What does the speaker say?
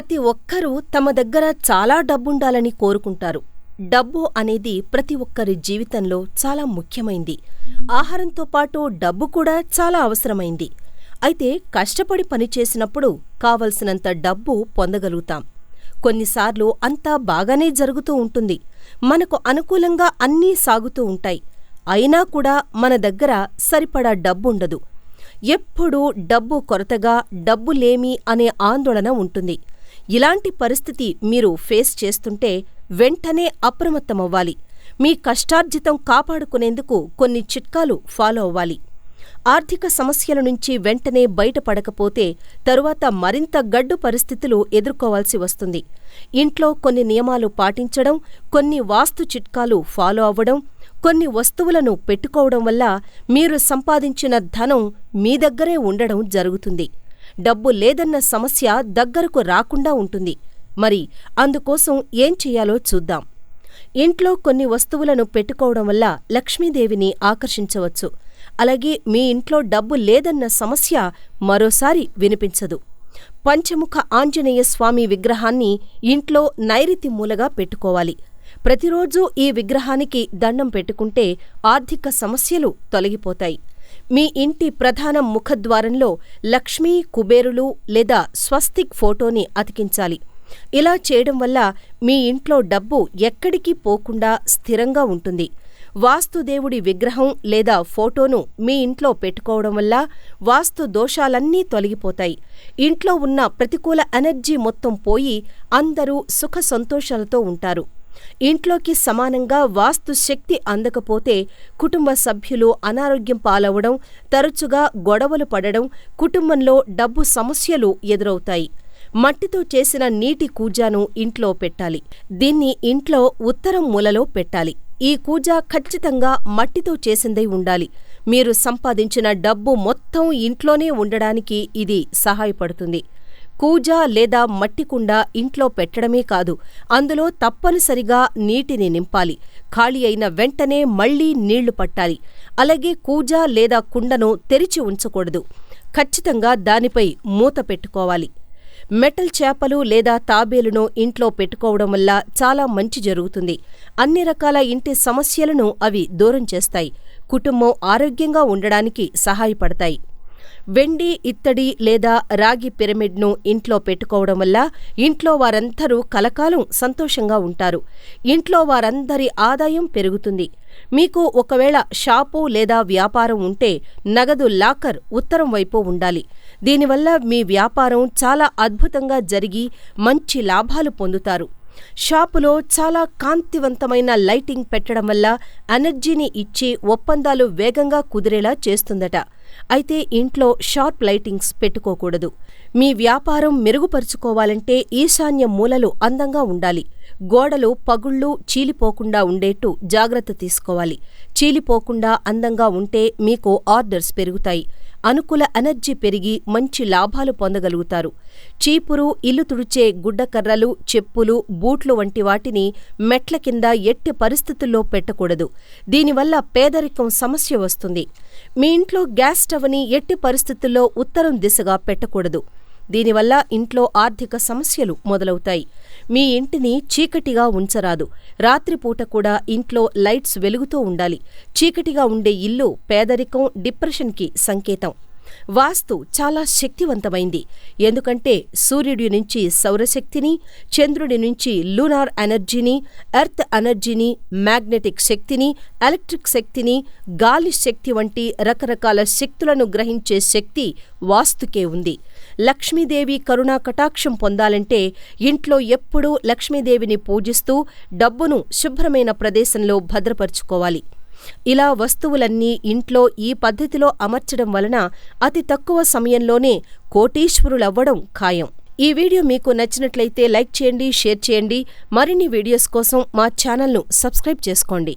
ప్రతి ఒక్కరూ తమ దగ్గర చాలా డబ్బుండాలని కోరుకుంటారు. డబ్బు అనేది ప్రతి ఒక్కరి జీవితంలో చాలా ముఖ్యమైంది. ఆహారంతో పాటు డబ్బు కూడా చాలా అవసరమైంది. అయితే కష్టపడి పనిచేసినప్పుడు కావలసినంత డబ్బు పొందగలుగుతాం. కొన్నిసార్లు అంతా బాగానే జరుగుతూ ఉంటుంది. మనకు అనుకూలంగా అన్నీ సాగుతూ ఉంటాయి. అయినా కూడా మన దగ్గర సరిపడా డబ్బుండదు. ఎప్పుడూ డబ్బు కొరతగా, డబ్బులేమి అనే ఆందోళన ఉంటుంది. ఇలాంటి పరిస్థితి మీరు ఫేస్ చేస్తుంటే వెంటనే అప్రమత్తమవ్వాలి. మీ కష్టార్జితం కాపాడుకునేందుకు కొన్ని చిట్కాలు ఫాలో అవ్వాలి. ఆర్థిక సమస్యల నుంచి వెంటనే బయటపడకపోతే తరువాత మరింత గడ్డు పరిస్థితులు ఎదుర్కోవాల్సి వస్తుంది. ఇంట్లో కొన్ని నియమాలు పాటించడం, కొన్ని వాస్తు చిట్కాలు ఫాలో అవ్వడం, కొన్ని వస్తువులను పెట్టుకోవడం వల్ల మీరు సంపాదించిన ధనం మీ దగ్గరే ఉండడం జరుగుతుంది. డబ్బు లేదన్న సమస్య దగ్గరకు రాకుండా ఉంటుంది. మరి అందుకోసం ఏం చెయ్యాలో చూద్దాం. ఇంట్లో కొన్ని వస్తువులను పెట్టుకోవడం వల్ల లక్ష్మీదేవిని ఆకర్షించవచ్చు. అలాగే మీ ఇంట్లో డబ్బు లేదన్న సమస్య మరోసారి వినిపించదు. పంచముఖ ఆంజనేయ స్వామి విగ్రహాన్ని ఇంట్లో నైరుతి మూలగా పెట్టుకోవాలి. ప్రతిరోజూ ఈ విగ్రహానికి దండం పెట్టుకుంటే ఆర్థిక సమస్యలు తొలగిపోతాయి. మీ ఇంటి ప్రధాన ముఖద్వారంలో లక్ష్మీ, కుబేరులు లేదా స్వస్తిక్ ఫోటోని అతికించాలి. ఇలా చేయడం వల్ల మీ ఇంట్లో డబ్బు ఎక్కడికీ పోకుండా స్థిరంగా ఉంటుంది. వాస్తుదేవుడి విగ్రహం లేదా ఫోటోను మీ ఇంట్లో పెట్టుకోవడం వల్ల వాస్తు దోషాలన్నీ తొలగిపోతాయి. ఇంట్లో ఉన్న ప్రతికూల ఎనర్జీ మొత్తం పోయి అందరూ సుఖ సంతోషాలతో ఉంటారు. ఇంట్లోకి సమానంగా వాస్తు శక్తి అందకపోతే కుటుంబ సభ్యులు అనారోగ్యం పాలవడం, తరచుగా గొడవలు పడడం, కుటుంబంలో డబ్బు సమస్యలు ఎదురవుతాయి. మట్టితో చేసిన నీటి కూజాను ఇంట్లో పెట్టాలి. దీన్ని ఇంట్లో ఉత్తరం మూలలో పెట్టాలి. ఈ కూజా ఖచ్చితంగా మట్టితో చేసిందై ఉండాలి. మీరు సంపాదించిన డబ్బు మొత్తం ఇంట్లోనే ఉండడానికి ఇది సహాయపడుతుంది. కూజా లేదా మట్టి కుండ ఇంట్లో పెట్టడమే కాదు, అందులో తప్పనిసరిగా నీటిని నింపాలి. ఖాళీ అయిన వెంటనే మళ్ళీ నీళ్ళు పట్టాలి. అలాగే కూజా లేదా కుండను తెరిచి ఉంచకూడదు. ఖచ్చితంగా దానిపై మూత పెట్టుకోవాలి. మెటల్ చేపలు లేదా తాబేలును ఇంట్లో పెట్టుకోవడం వల్ల చాలా మంచి జరుగుతుంది. అన్ని రకాల ఇంటి సమస్యలను అవి దూరం చేస్తాయి. కుటుంబం ఆరోగ్యంగా ఉండడానికి సహాయపడతాయి. వెండి, ఇత్తడి లేదా రాగి పిరమిడ్ను ఇంట్లో పెట్టుకోవడం వల్ల ఇంట్లో వారందరూ కలకాలం సంతోషంగా ఉంటారు. ఇంట్లో వారందరి ఆదాయం పెరుగుతుంది. మీకు ఒకవేళ షాపు లేదా వ్యాపారం ఉంటే నగదు లాకర్ ఉత్తరం వైపు ఉండాలి. దీనివల్ల మీ వ్యాపారం చాలా అద్భుతంగా జరిగి మంచి లాభాలు పొందుతారు. షాపులో చాలా కాంతివంతమైన లైటింగ్ పెట్టడం వల్ల ఎనర్జీని ఇచ్చి ఒప్పందాలు వేగంగా కుదిరేలా చేస్తుందట. అయితే ఇంట్లో షార్ప్ లైటింగ్స్ పెట్టుకోకూడదు. మీ వ్యాపారం మెరుగుపరుచుకోవాలంటే ఈశాన్య మూలలు అందంగా ఉండాలి. గోడలు పగుళ్ళు చీలిపోకుండా ఉండేట్టు జాగ్రత్త తీసుకోవాలి. చీలిపోకుండా అందంగా ఉంటే మీకు ఆర్డర్స్ పెరుగుతాయి. అనుకూల ఎనర్జీ పెరిగి మంచి లాభాలు పొందగలుగుతారు. చీపురు, ఇల్లు తుడిచే గుడ్డకర్రలు, చెప్పులు, బూట్లు వంటి వాటిని మెట్ల కింద ఎట్టి పరిస్థితుల్లో పెట్టకూడదు. దీనివల్ల పేదరికం సమస్య వస్తుంది. మీ ఇంట్లో గ్యాస్ స్టవ్ని ఎట్టి పరిస్థితుల్లో ఉత్తరం దిశగా పెట్టకూడదు. దీనివల్ల ఇంట్లో ఆర్థిక సమస్యలు మొదలవుతాయి. మీ ఇంటిని చీకటిగా ఉంచరాదు. రాత్రిపూట కూడా ఇంట్లో లైట్స్ వెలుగుతూ ఉండాలి. చీకటిగా ఉండే ఇల్లు పేదరికం, డిప్రెషన్కి సంకేతం. వాస్తు చాలా శక్తివంతమైంది. ఎందుకంటే సూర్యుడి నుంచి సౌరశక్తిని, చంద్రుడి నుంచి లూనార్ ఎనర్జీని, ఎర్త్ ఎనర్జీని, మాగ్నెటిక్ శక్తిని, ఎలక్ట్రిక్ శక్తిని, గాలి శక్తి వంటి రకరకాల శక్తులను గ్రహించే శక్తి వాస్తుకే ఉంది. లక్ష్మీదేవి కరుణా కటాక్షం పొందాలంటే ఇంట్లో ఎప్పుడూ లక్ష్మీదేవిని పూజిస్తూ డబ్బును శుభ్రమైన ప్రదేశంలో భద్రపరుచుకోవాలి. ఇలా వస్తువులన్నీ ఇంట్లో ఈ పద్ధతిలో అమర్చడం వలన అతి తక్కువ సమయంలోనే కోటీశ్వరులవ్వడం ఖాయం. ఈ వీడియో మీకు నచ్చినట్లయితే లైక్ చేయండి, షేర్ చేయండి. మరిన్ని వీడియోస్ కోసం మా ఛానల్ను సబ్స్క్రైబ్ చేసుకోండి.